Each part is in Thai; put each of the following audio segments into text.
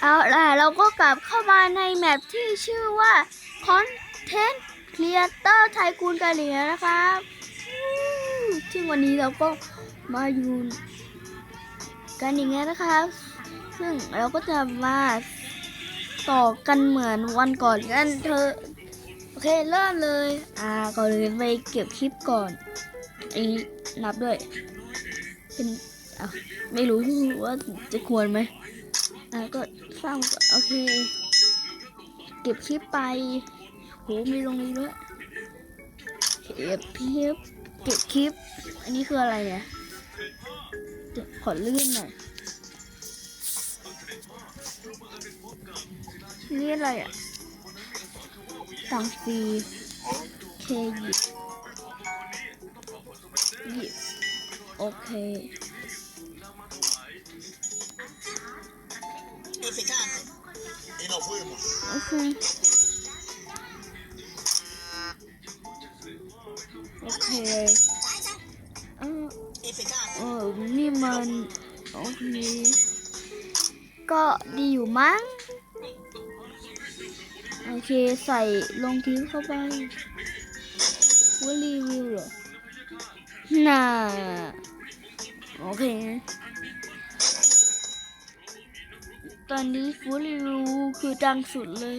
เอาล่ะเราก็กลับเข้ามาในแมปที่ชื่อว่า Content Creator ไทยคูนกาเลีนะครับอืมซึ่วันนี้เราก็มาอยู่กันอย่างเงี้ยนะครับ ซึ่งเราก็จะมาต่อกันเหมือนวันก่อนกันเธอโอเคเริ่มเลย อ่าก่อนเลยไปเก็บคลิปก่อนอีนับด้วย เป็นอะไม่รู้ว่าจะควรไหมอะก็ สร้างโอเค เก็บคลิปไปโหมีลงนี้ด้วยเก็บคลิปเก็บคลิป อันนี้คืออะไรเนี่ยขอลื่นหน่อยนี่อะไรอะตังฟีเคหยิบหยิบโอเค โอเคโอเคเออเออนี่มันโอเคก็ดีอยู่มั้ง โอเคใส่ลงทิ้งเข้าไปว่ารีวิวเหรอ น่า โอเค ตอนนี้ฟูริรูคือดังสุดเลย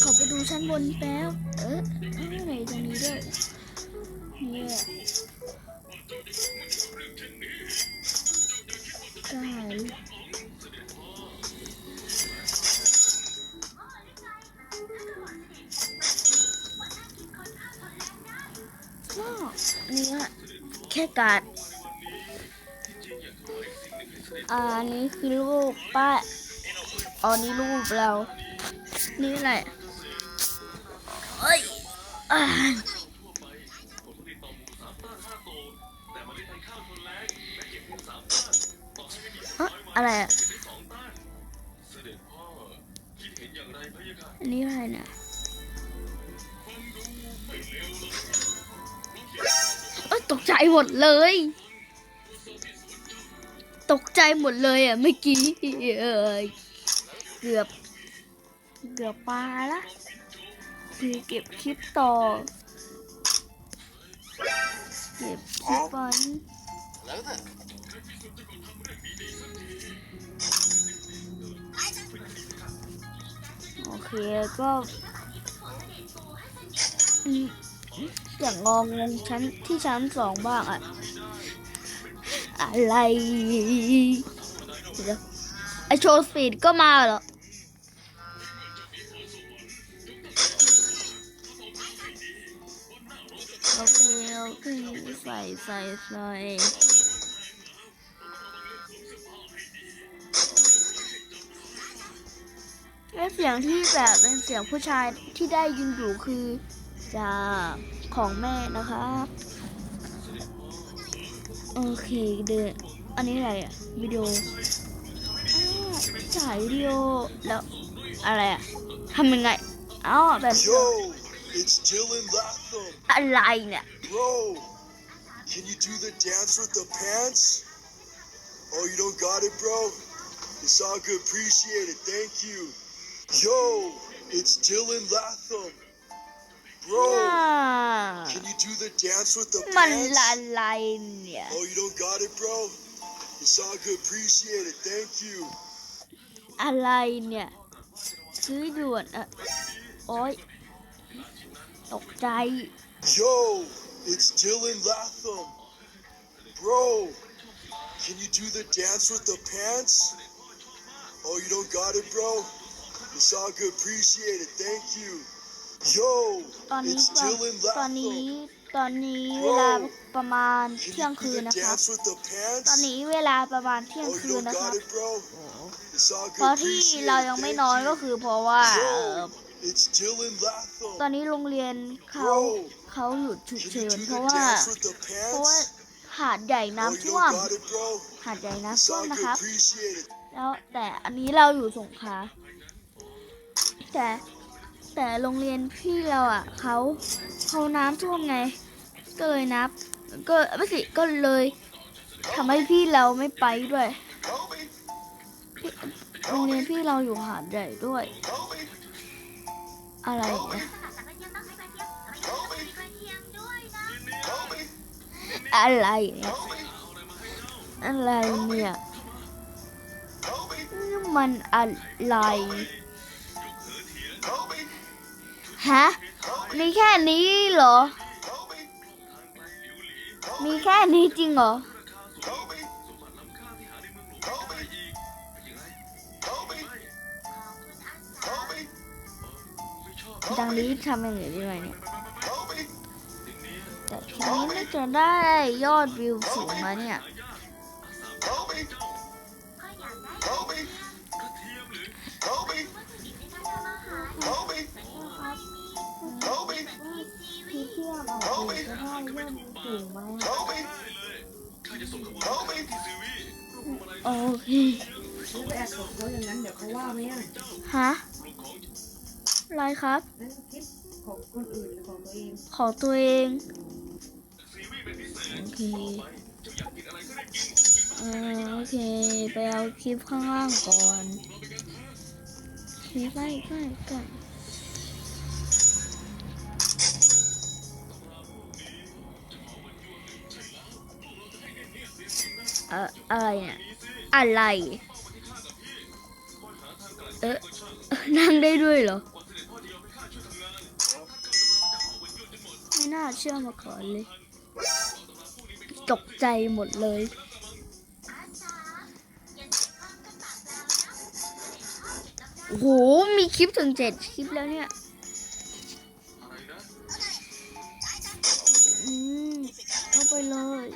ขอไปดูชั้นบนแป๊บ เอ๊ะเอ้ยไหนตรงนี้ด้วยเนี่ย การ์ดอันนี้คือรูปป้าอ๋อนี่รูปเรา นี่อะไรเอ้ยอะอะไรอะอันนี้อะไรเนี่ย หมดเลย ตกใจหมดเลยอะเมื่อกี้เอยเกือบ เกือบปลาละคือเก็บคลิปต่อ เก็บคลิปก่อน Nerede? โอเคก็ อย่างงองงชั้นที่ชั้นสองบ้างอะอะไรเดี๋ยวไอโชว์สปีดก็มาเหรอโอเคโอเคใส่ใส่ใส่และเสียงที่แบบเป็นเสียงผู้ชายที่ได้ยินอยู่คือจาก ของแม่นะคะโอเคเดินอันนี้อะไรอะวิดีโออ่าถ่ายวิดีโอแล้วอะไรอะทำยังไงอ๋อแบบ Yo, it's Dylan Latham. อะไรเนี่ย Bro, can you do the dance with the pants? Oh, you don't got it, bro? It's all good. Appreciate it. Thank you. Yo, it's Dylan Latham. อ่า Bro, can you do the dance with the มัน pants? อะไรเนี่ย Oh, you don't got it, bro? It's all good. Appreciate it. Thank you. อะไรเนี่ย ซื้อด่วนอะโอ๊ย ตกใจ Yo, it's Dylan Latham. Bro, can you do the dance with the pants? Oh, you don't got it, bro? It's all good. Appreciate it. Thank you. Yo, ตอนนี้ it's ตอน Dylan ตอนนี้ Latham. ตอนนี้เวลาประมาณ Can เที่ยง you คื do น the นะครับ dance with the ตอน pants? นี้เวลาประมาณเที่ยง Oh, คื you น don't นะครั got บ it, bro? It's all เพราะ good. ที่ Appreciate เรา it. ยังไม่ Thank นอนก็ you. คือเพราะว่าเอ่อ Yo, it's Dylan ตอน Latham. นี้โรงเรียนเขา Bro, เขาหยุดฉุก Can เฉิ you น do เพ the ราะว่า dance with the เพราะว่า pants? หาดใหญ่ Oh, น้ำ you ท่ว don't ม got it, bro? หาดใหญ่ It's น้ำท่ว all ม good. นะครับ Appreciate it. แล้วแต่อันนี้เราอยู่สงขลาแต่ แต่โรงเรียนพี่เราอะเขาเขาน้ำท่วมไง ก็เลยนับ ก็ไม่สิก็เลยทำให้พี่เราไม่ไปด้วยโรงเรียนพี่เราอยู่หาดใหญ่ด้วย อะไรอะไรเนี่ยอะไรเนี่ยมันอะไร ฮะ มีแค่นี้เหรอ มีแค่นี้จริงเหรอ ดังนี้ทำย่างอื่นได้ไหมเนี่ย แต่ทีนี้น่าจะได้ยอดวิวสูงนะเนี่ย Kobe, Kobe, Kobe, Kobe, Kobe, พี่เที่ยวออกเองจะได้ยอดวิวสูงไหม Kobe, โอเคแล้วไปแอบกดเขาอย่างนั้นเดี๋ยวเขาว่าไหมอะฮะอะไรครับ นั่นคลิปของคนอื่นหรือของตัวเองของตัวเองโอเคเออโอเค ไปเอาคลิปข้างล่างก่อนคลิปไปไปไป เอ่ออะไรเนี่ยอะไร เอ๊ะนั่งได้ด้วยเหรอ ไม่น่าเชื่อมาก่อนเลย ตกใจหมดเลยโอ้โห มีคลิปถึงเจ็ดคลิปแล้วเนี่ยอืมเอาไปเลย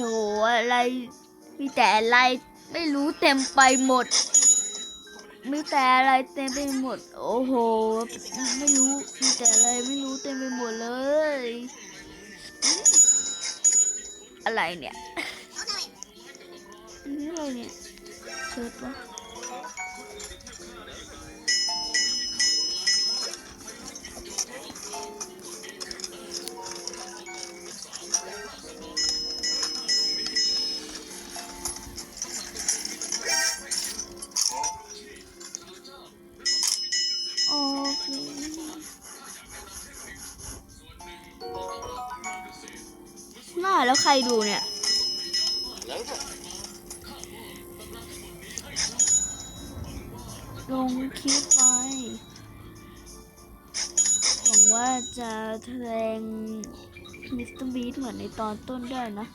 โหอะไร มีแต่อะไรไม่รู้เต็มไปหมด มีแต่อะไรเต็มไปหมด โอ้โห ไม่รู้ มีแต่อะไรไม่รู้เต็มไปหมดเลย อะไรเนี่ยอันนี้อะไรเนี่ยเชิดปะ แล้วใครดูเนี่ย ลงคลิปไปหวังว่าจะแสดงมิสเตอร์บีเหมือนในตอนต้นได้นะ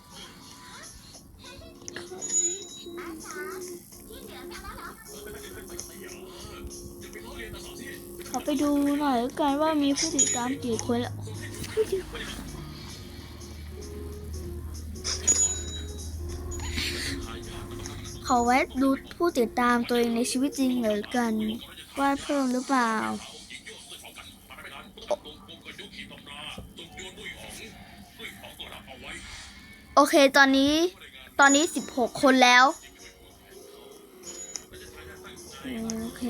ขอไปดูหน่อยกันว่ามีผู้ติดตามกี่คนแล้ว ขอแวะดูผู้ติดตามตัวเองในชีวิตจริงหน่อกันว่าเพิ่มหรือเปล่า โอเคตอนนี้ตอนนี้สิบหกคนแล้ว โอเค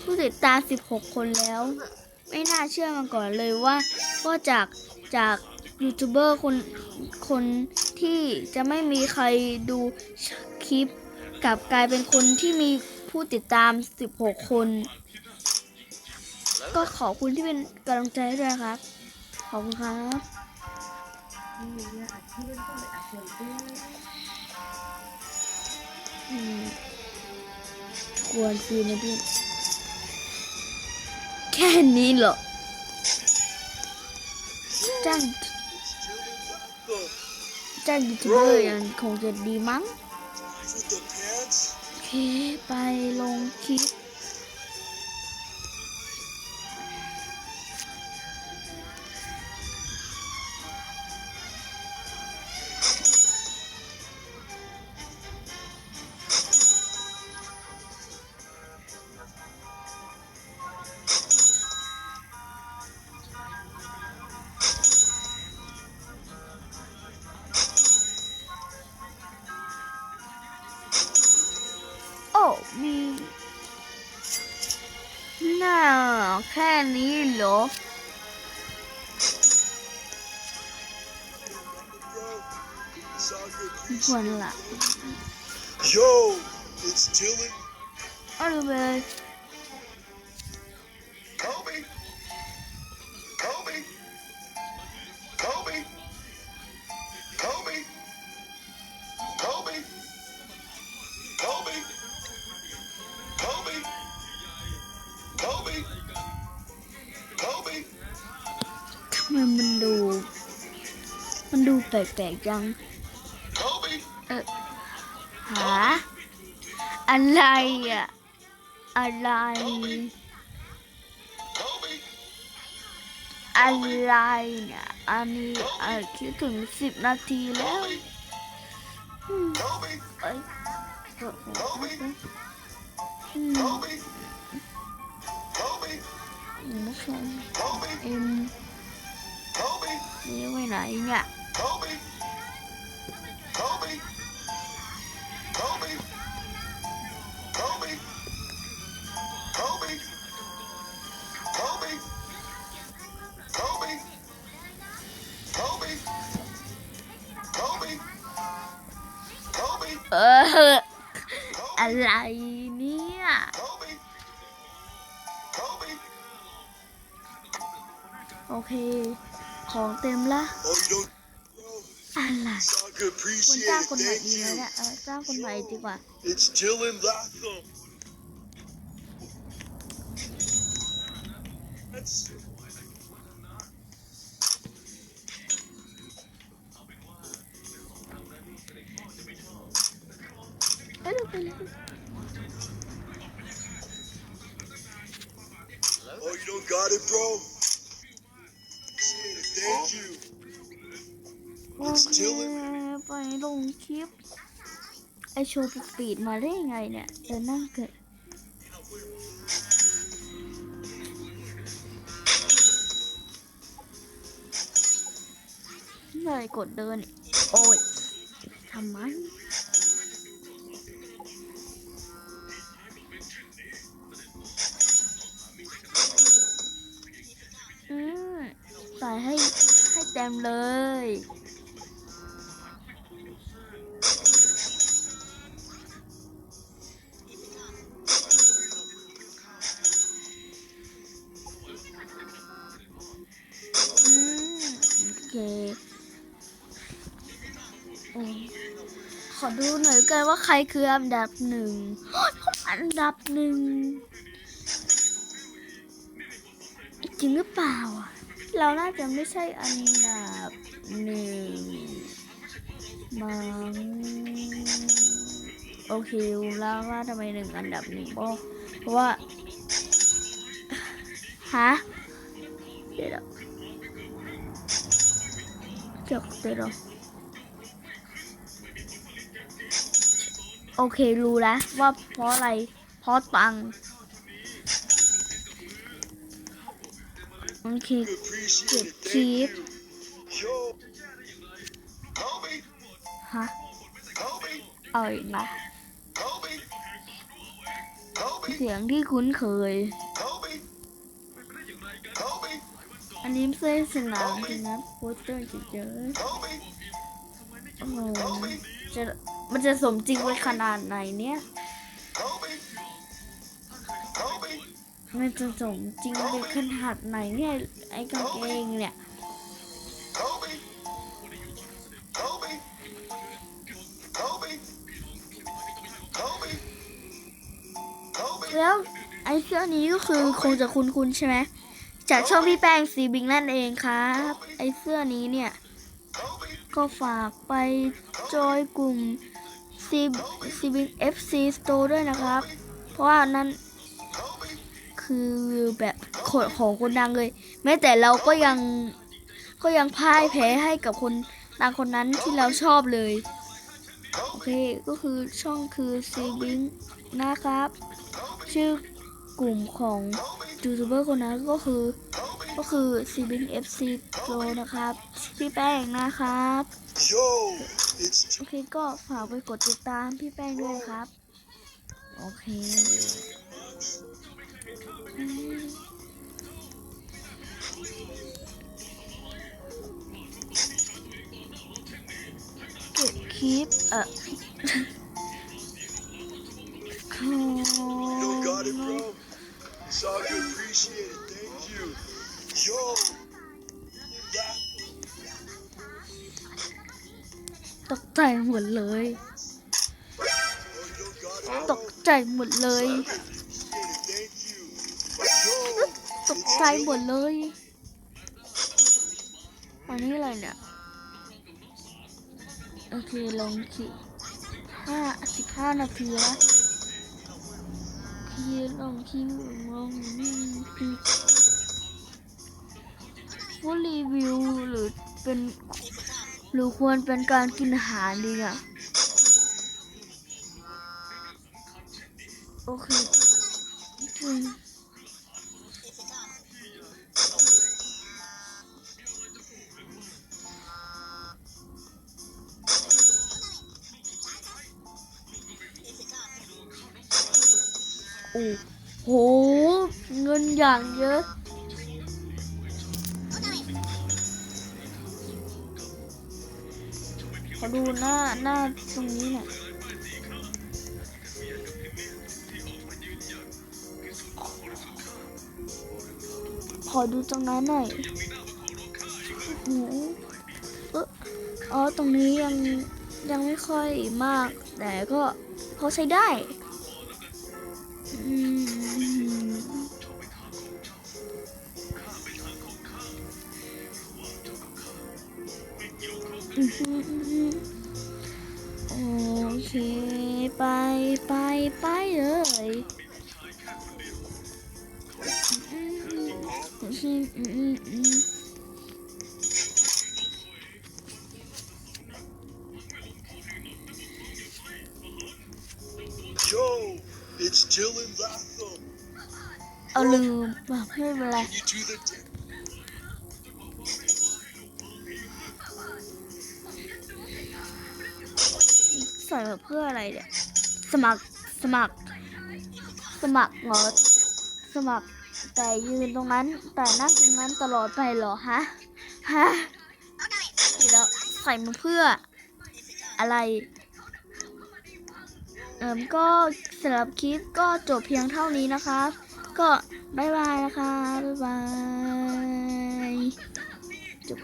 ผู้ติดตาม16คนแล้ว ไม่น่าเชื่อมาก่อนเลยว่าว่าจากจากยูทูบเบอร์คนคน ที่จะไม่มีใครดูคลิปกลับกลายเป็นคนที่มีผู้ติดตาม 16 คน ก็ขอบคุณที่เป็นกำลังใจให้ด้วยครับ ขอบคุณครับนี่เนี่ยอัดที่ไม่ต้องไปอัดส่วนตัวอืมกวนซีนะพี่ แค่นี้เหรอจ้าง จ้างยูทูบเบอร์ยังคงจะดีมั้ง with the pants. โอเคไปลงคลิป 那看你一。困了。二楼呗。 ไมมันดู มันดูแปลกๆจัง Kobe. เออหาอะไรอะ อะไร Kobe. อะไรเนี่ย อันนี้อะคิดถึงสิบนาทีแล้ว Kobe. เอ้ยเปิดหัวแป๊บนึงอืม Kobe. Kobe. นี่ไปไหนเนี่ยเอออะไรเนี่ยโอเค ของเต็มละอะไรคนจ้างคนใหม่ดีไหมเนี่ยเออจ้างคนใหม่ดีกว่าเออไเลย Oh, you don't? โอเคไปลงคลิป ไอโชว์สปีดมาได้ยังไงเนี่ยเดินนั่งเกิดเลยกดเดิน โอ้ยทำไม มเลย อืมโอเคโอ้ขอดูหน่อยกันว่าใครคืออันดับหนึ่ง อันดับหนึ่ง จริงหรือเปล่าอะ เราน่าจะไม่ใช่อันดับหนึ่งมังโอเครู้แล้วว่าทำไมหนึ่งอันดับหนึ่งเพราะเพราะว่าฮะเดี๋ยวจบเดี๋ยวโอเครู้แล้วว่าเพราะอะไรเพราะตังค์ โอเค Appreciate it. Keep. Thank you. Yo. Kobe. ฮะเอาอีกนะเสียงที่คุ้นเคย อันนี้ไม่ใช่สนามจริงนะโปสเตอร์เฉย Kobe. ๆโอ้โหจะมันจะสมจริงไปขนาดไหนเนี่ย มันจะสมจริงไปขนาดไหนเนี่ยไอ้กางเกงเนี่ยแล้วไอ้เสื้อนี้ก็คือคงจะคุ้นๆใช่ไหมจากช่องพี่แป้งสีบิงนั่นเองครับ ไอ้เสื้อนี้เนี่ย ก็ฝากไปจอยกลุ่ม C C B F C Store ด้วยนะครับ เพราะว่านั้น คือแบบของของคนดังเลย แม้แต่เราก็ยังก็ยังพ่ายแพ้ให้กับคนดังคนนั้นที่เราชอบเลย โอเคก็คือช่องคือ C B นะครับ ชื่อกลุ่มของยูทูบเบอร์คนนั้นก็คือก็คือ C B F C Pro นะครับ พี่แป้งนะครับ Yo, it's โอเคก็ฝากไปกดติดตามพี่แป้งด้วยครับ โอเค เก็บคลิปเออโอ้ย It's all good. Appreciate it. Thank you. Yo. Yeah. ตกใจหมดเลย Oh, you got it. ตกใจหมดเลย Seven. ใจหมดเลยอันนี้อะไรเนี่ย โอเคลองขี่ห้าสิบห้านาทีล้วขี่ลองขี่มองนี่ว่ารีวิวหรือเป็น หรือควรเป็นการกินอาหารดีอะ โอเค อ้โห เงินอย่างเยอะ ขอดูหน้าหน้าตรงนี้หน่อยขอดูตรงนั้นหน่อยโอ้โหเอะอ๋อ ตรงนี้ยังยังไม่ค่อยมาก แต่ก็พอใช้ได้ โอเค ไปไปไปเลยอืมอืมอืมอืมอืม yo, it's Dylan Latham. เอาลืมอะไม่เป็นไร ใส่มาเพื่ออะไรเนี่ย สมัคร สมัคร สมัครเหรอสมัคร แต่ยืนตรงนั้น แต่นั่งตรงนั้นตลอดไปเหรอฮะ ฮะดีแล้วใส่มาเพื่ออะไร เอิมก็สำหรับคลิปก็จบเพียงเท่านี้นะคะก็บายบายนะคะ บ๊ายบาย